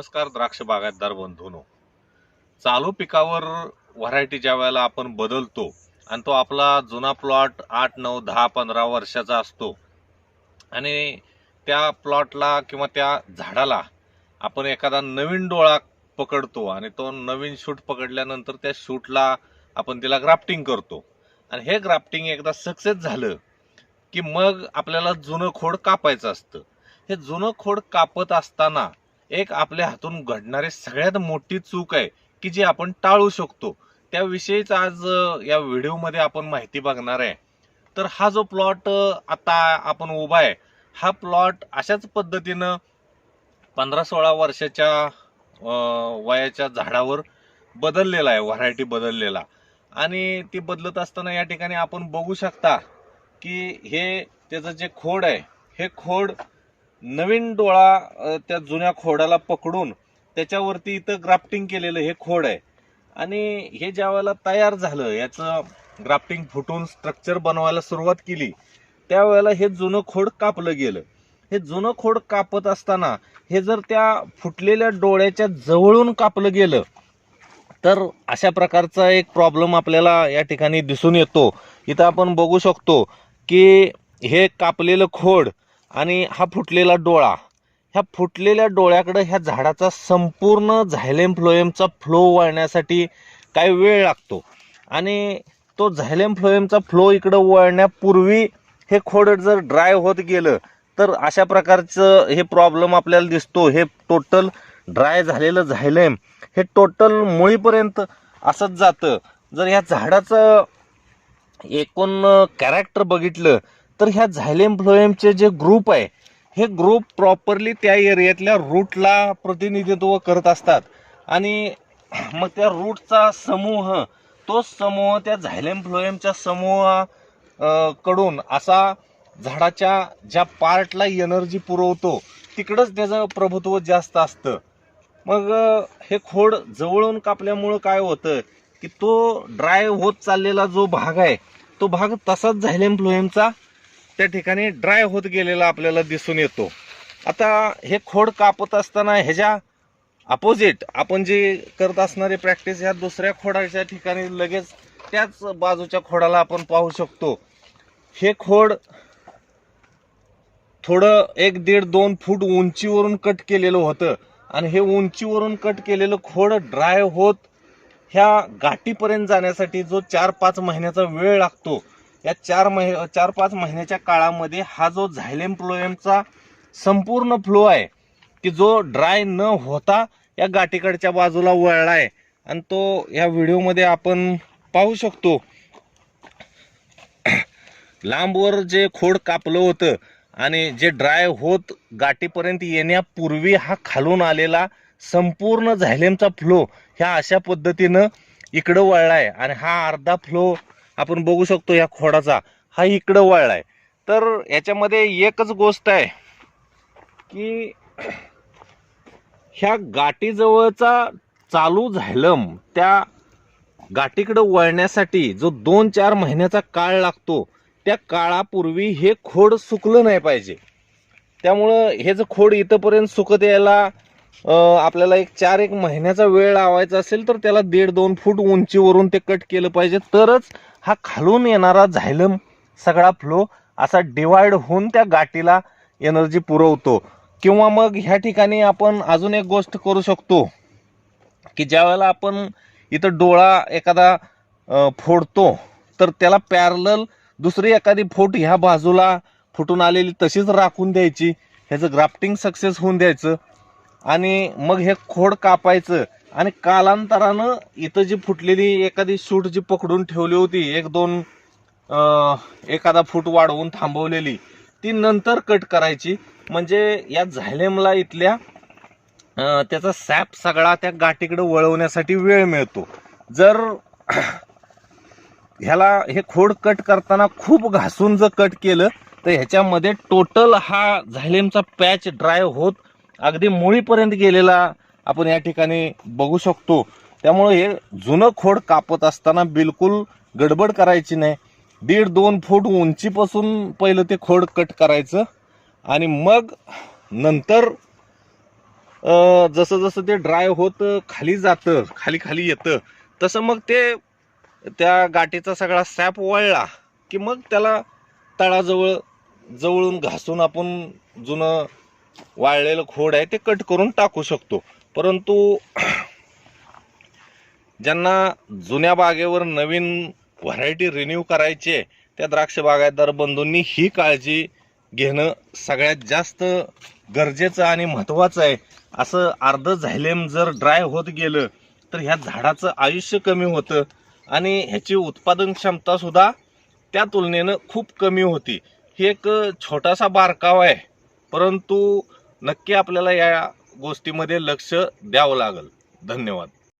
नमस्कार द्राक्ष बागायतदार बंधूनो. चालू पिकावर व्हरायटी ज्या वेळेला आपण बदलतो आणि तो आपला जुना प्लॉट आठ नऊ दहा पंधरा वर्षाचा असतो. आणि त्या प्लॉटला किंवा त्या झाडाला आपण एखादा नवीन डोळा पकडतो आणि तो नवीन शूट पकडल्यानंतर त्या शूटला आपण तिला ग्राफ्टिंग करतो. आणि हे ग्राफ्टिंग एकदा सक्सेस झालं की मग आपल्याला जुनं खोड कापायचं असतं. हे जुनं खोड कापत असताना एक आपल्या हातून घडणारी सगळ्यात मोठी चूक आहे की जी आपण टाळू शकतो. त्याविषयीच आज या व्हिडिओमध्ये आपण माहिती बघणार आहे. तर हा जो प्लॉट आता आपण उभा आहे हा प्लॉट अशाच पद्धतीनं पंधरा सोळा वर्षाच्या वयाच्या झाडावर बदललेला आहे व्हरायटी बदललेला. आणि ती बदलत असताना या ठिकाणी आपण बघू शकता की हे त्याचं जे खोड आहे हे खोड नवीन डोळा त्या जुन्या खोडाला पकडून त्याच्यावरती इथं ग्राफ्टिंग केलेलं हे खोड आहे. आणि हे ज्या वेळेला तयार झालं याचं ग्राफ्टिंग फुटून स्ट्रक्चर बनवायला सुरुवात केली त्यावेळेला हे जुनं खोड कापलं गेलं. हे जुनं खोड कापत असताना हे जर त्या फुटलेल्या डोळ्याच्या जवळून कापलं गेलं तर अशा प्रकारचा एक प्रॉब्लेम आपल्याला या ठिकाणी दिसून येतो. इथं आपण बघू शकतो की हे कापलेलं खोड आणि हा फुटलेला डोळा. ह्या फुटलेल्या डोळ्याकडं ह्या झाडाचा संपूर्ण झायलेम फ्लोएमचा फ्लो वळण्यासाठी काही वेळ लागतो. आणि तो झायलेम फ्लोएमचा फ्लो इकडं वळण्यापूर्वी हे खोड जर ड्राय होत गेलं तर अशा प्रकारचं हे प्रॉब्लेम आपल्याला दिसतो. हे टोटल ड्राय झालेलं झायलेम हे टोटल मुळीपर्यंत असंच जातं. जर ह्या झाडाचं एकूण कॅरेक्टर बघितलं तर ह्या झायलेम फ्लोएमचे जे ग्रुप आहे हे ग्रुप प्रॉपरली त्या एरियातल्या रूटला प्रतिनिधित्व करत असतात. आणि मग त्या रूटचा समूह तो समूह त्या झायलेम फ्लोएमच्या समूहा कडून असा झाडाच्या ज्या पार्टला एनर्जी पुरवतो तिकडंच त्याचं प्रभुत्व जास्त असतं. मग हे खोड जवळून कापल्यामुळं काय होतं की तो ड्राय होत चाललेला जो भाग आहे तो भाग तसाच झायलेम फ्लोएमचा त्या ठिकाणी ड्राय होत गेलेला आपल्याला दिसून येतो. आता हे खोड कापत असताना ह्याच्या अपोजिट आपण जे करत असणारे प्रॅक्टिस ह्या दुसऱ्या खोडाच्या ठिकाणी लगेच त्याच बाजूच्या खोडाला आपण पाहू शकतो. हे खोड थोडं एक दीड दोन फूट उंचीवरून कट केलेलं होतं आणि हे उंचीवरून कट केलेलं खोड ड्राय होत ह्या गाठीपर्यंत जाण्यासाठी जो चार पाच महिन्याचा वेळ लागतो या चार महि चार पाच महिन्याच्या काळामध्ये हा जो झायलेम फ्लोएमचा संपूर्ण फ्लो आहे की जो ड्राय न होता या गाठीकडच्या बाजूला वळलाय आणि तो या व्हिडिओमध्ये आपण पाहू शकतो. लांबवर जे खोड कापलं होतं आणि जे ड्राय होत गाठीपर्यंत येण्यापूर्वी हा खालून आलेला संपूर्ण झायलेमचा फ्लो ह्या अशा पद्धतीनं इकडं वळलाय आणि हा अर्धा फ्लो आपण बघू शकतो या खोडाचा हा इकडं वळलाय. तर याच्यामध्ये एकच गोष्ट आहे की ह्या गाठीजवळचा चालू झालं त्या गाठीकडं वळण्यासाठी जो दोन चार महिन्याचा काळ लागतो त्या काळापूर्वी हे खोड सुकलं नाही पाहिजे. त्यामुळं हे जर खोड इथंपर्यंत सुकत यायला आपल्याला एक चार एक महिन्याचा वेळ लावायचा असेल तर त्याला दीड दोन फूट उंचीवरून ते कट केलं पाहिजे. तरच हा खालून येणारा झायलम सगळा फ्लो असा डिवाइड होऊन त्या गाठीला एनर्जी पुरवतो. किंवा मग ह्या ठिकाणी आपण अजून एक गोष्ट करू शकतो की ज्या वेळेला आपण इथं डोळा एखादा फोडतो तर त्याला पॅरल दुसरी एखादी फोट ह्या बाजूला फुटून आलेली तशीच राखून द्यायची. ह्याचं ग्राफ्टिंग सक्सेस होऊन द्यायचं. आणि मग हे खोड कापायचं आणि कालांतरानं इथं जी फुटलेली एखादी सूट जी पकडून ठेवली होती एक दोन एखादा फूट वाढवून थांबवलेली ती नंतर कट करायची. म्हणजे या झायलेमला इथल्या त्याचा सॅप सगळा त्या गाठीकडे वळवण्यासाठी वेळ मिळतो. जर ह्याला हे खोड कट करताना खूप घासून जर कट केलं तर ह्याच्यामध्ये टोटल हा झायलेमचा पॅच ड्राय होत अगदी मुळीपर्यंत गेलेला आपण या ठिकाणी बघू शकतो. त्यामुळे हे जुनं खोड कापत असताना बिलकुल गडबड करायची नाही. दीड दोन फूट उंचीपासून पहिलं ते खोड कट करायचं आणि मग नंतर जसं जसं ते ड्राय होत खाली जातं खाली खाली येतं तसं मग ते त्या गाठीचा सगळा सॅप वळला की मग त्याला तळाजवळ जवळून घासून आपण जुनं वाळलेलं खोड आहे ते कट करून टाकू शकतो. परंतु ज्यांना जुन्या बागेवर नवीन व्हरायटी रिन्यू करायची आहे त्या द्राक्ष बागायतदार बंधूंनी ही काळजी घेणं सगळ्यात जास्त गरजेचं आणि महत्त्वाचं आहे. असं अर्ध झायलेम जर ड्राय होत गेलं तर ह्या झाडाचं आयुष्य कमी होतं आणि ह्याची उत्पादन क्षमतासुद्धा त्या तुलनेनं खूप कमी होती. ही एक छोटासा बारकाव आहे. परंतु नक्की आपल्याला या गोष्टीमध्ये लक्ष द्यावं लागेल. धन्यवाद.